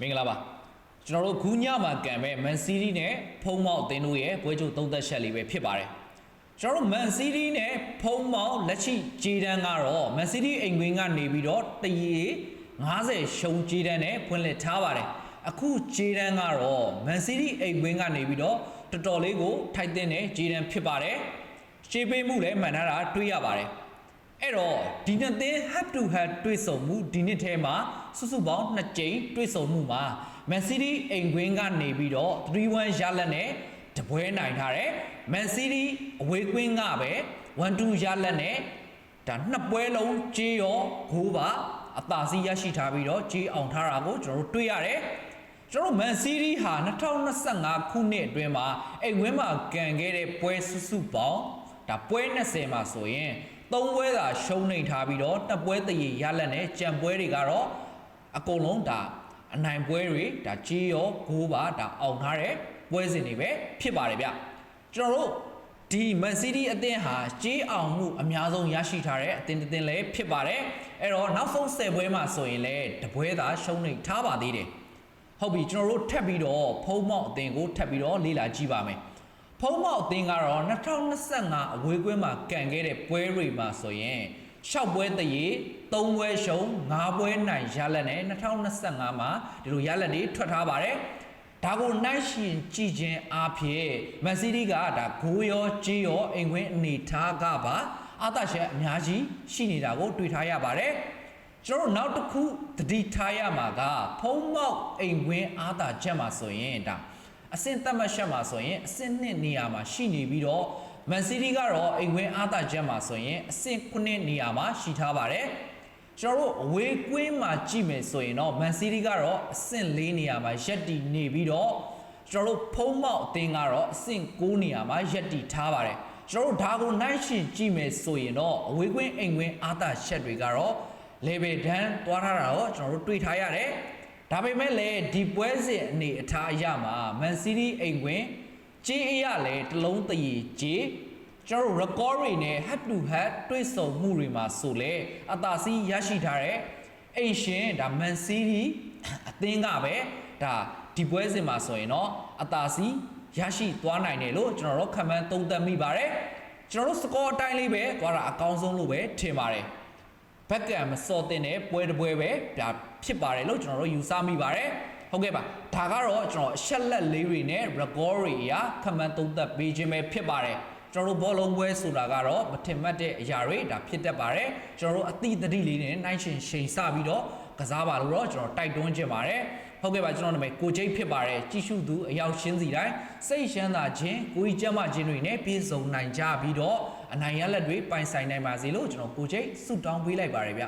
မင်္ဂလာပါကျွန်တော်တို့ဂူးညမှာကန်မဲ့မန်စီးတီးနဲ့ဖုံးမောက်အသင်းတို့ရဲ့ပွဲချုပ်သုံးသက်ချက်လေးပဲဖြစ်ပါတယ်ကျွန်တော်တို့မန်စီးတီးနဲ့ဖုံးမောက်လက်ရှိဂျေဒန်ကတော့မန်စီးတီးအိမ်ကွင်းကနေပြီးတော့တရေ90ရှုံးဂျေဒန်နဲ့ဖွင့်လှစ်ထားပါတယ်အခုဂျေဒန်ကတော့မန်စီးတီးအိမ်ကွင်းကနေပြီးတော့တော်တော်လေးကိုထိုက်တဲ့ဂျေဒန်ဖြစ်ပါတယ်ရှေးပေးမှုလည်းမှန်ထားတာတွေ့ရပါတယ် အဲ့တော့ဒီနှစ်သင်း head to head တွေ့ဆုံမှုဒီနှစ်ထဲမှာစုစုပေါင်း2ကြိမ်တွေ့ဆုံမှုမှာ Man City အိမ်ကွင်းကနေပြီးတော့3-1ရလတ်နဲ့တပွဲနိုင်ထားတယ် Man City အဝေးကွင်းကပဲ1-2ရလတ်နဲ့ဒါနှစ်ပွဲလုံးကြေးရောဂိုးပါအသာစီးရရှိထားပြီးတော့ကြေးအောင်ထားတာကိုကျွန်တော်တို့တွေ့ရတယ်ကျွန်တော်တို့ Man City ဟာ2025ခုနှစ်အတွင်းမှာအိမ်ဝင်းမှာကန်ခဲ့တဲ့ပွဲစုစုပေါင်းဒါပွဲ20မှာဆိုရင် 3ပွဲသာရှုံးနေထားပြီးတော့တစ်ပွဲတရေရလက်နဲ့ကြံပွဲတွေကတော့အကုန်လုံးဒါအနိုင်ပွဲတွေဒါကြီးရောဂိုးပါဒါအောင်ထားတဲ့ပွဲစဉ်တွေပဲဖြစ်ပါတယ်ဗျကျွန်တော်တို့ဒီ Man City အသင်းဟာကြေးအောင်မှုအများဆုံးရရှိထားတဲ့အသင်းတစ်သင်းလည်းဖြစ်ပါတယ်အဲ့တော့နောက်ဆုံး10ပွဲမှာဆိုရင်လည်းတပွဲသာရှုံးနေထားပါသေးတယ်ဟုတ်ပြီကျွန်တော်တို့ထပ်ပြီးတော့ဖုံးမောက်အသင်းကိုထပ်ပြီးတော့လေ့လာကြည့်ပါမယ် ဖုံးမောက်အသင်းကတော့2025အဝေးကွင်းမှာကန်ခဲ့တဲ့ပွဲတွေမှာဆိုရင်6ပွဲတရေ3ပွဲရှုံး5ပွဲနိုင်ရလက်နဲ့2025မှာဒီလိုရလက်တွေထွက်ထားပါတယ်ဒါကိုနိုင်ရှင်ကြည်ခြင်းအားဖြင့်မန်စီးတီးကဒါဂိုးရောကြေးရောအိမ်ခွင်းအနေထားကပါအာသရှက်အများကြီးရှိနေတာကိုတွေ့ထားရပါတယ်ကျွန်တော်တို့နောက်တစ်ခုသတိထားရမှာကဖုံးမောက်အိမ်ခွင်းအားသာချက်မှာဆိုရင်ဒါ အဆင့်သတ်မှတ်ချက်မှာဆိုရင်အဆင့်နှစ်နေရာမှာရှိနေပြီးတော့မန်စီးတီးကတော့အိမ်ခွင်းအားသာချက်မှာဆိုရင်အဆင့်9နေရာမှာရှိထားပါတယ်ကျွန်တော်တို့အဝေးကွင်းမှာကြည့်မယ်ဆိုရင်တော့မန်စီးတီးကတော့အဆင့်4နေရာမှာရက်တည်နေပြီးတော့ကျွန်တော်တို့ဖုံးမောက်အသင်းကတော့အဆင့်9နေရာမှာရက်တည်ထားပါတယ်ကျွန်တော်တို့ဒါကိုနိုင်ရှင်ကြည့်မယ်ဆိုရင်တော့အဝေးကွင်းအိမ်ကွင်းအားသာချက်တွေကတော့ level ဒန်းသွားထားတာတော့ကျွန်တော်တို့တွေ့ထားရတယ်။ ဒါပေမဲ့လည်းဒီပွဲစဉ်အနေအထားအရမှာ Man City အိမ်ဝင်ကြေးအရလည်းတစ်လုံးတရီကြေးကျွန်တော်တို့ record တွေနဲ့ head to head တွေ့ဆုံမှုတွေမှာဆိုလဲအသာစီးရရှိထားတဲ့အိမ်ရှင်ဒါ Man City အသင်းကပဲဒါဒီပွဲစဉ်မှာဆိုရင်တော့အသာစီးရရှိသွားနိုင်တယ်လို့ကျွန်တော်တို့ခံမှန်းသုံးသပ်မိပါတယ်။ကျွန်တော်တို့ score အတိုင်းလေးပဲသွားတာအကောင်းဆုံးလို့ပဲထင်ပါတယ်။ ဘက်ကံမစော်တင်တဲ့ပွဲတစ်ပွဲပဲဒါဖြစ်ပါတယ်လို့ကျွန်တော်တို့ယူဆမိပါတယ်ဟုတ်ကဲ့ပါဒါကတော့ကျွန်တော်အချက်လက်လေးတွေနဲ့ record တွေအရခမန်းသုံးသပ်ပေးခြင်းပဲဖြစ်ပါတယ်ကျွန်တော်တို့ဘောလုံးပွဲဆိုတာကတော့မထင်မှတ်တဲ့အရာတွေဒါဖြစ်တတ်ပါတယ်ကျွန်တော်တို့အသည့်တတိလေးနဲ့နိုင်ရှင်ရှိန်စပြီးတော့ကစားပါလို့တော့ကျွန်တော်တိုက်တွန်းခြင်းပါတယ်ဟုတ်ကဲ့ပါကျွန်တော်နာမည်ကိုကျိတ်ဖြစ်ပါတယ်ကြည့်ရှုသူအရောက်ရှင်းစီတိုင်းစိတ်ရှမ်းသာခြင်းကိုကြီးကျမ်းမာခြင်းတွေနဲ့ပြည့်စုံနိုင်ကြပြီးတော့ အနိုင်ရလက်တွေပိုင်ဆိုင်နိုင်ပါစေလို့ကျွန်တော်ကိုကျိတ်ဆုတောင်းပေးလိုက်ပါတယ်ဗျ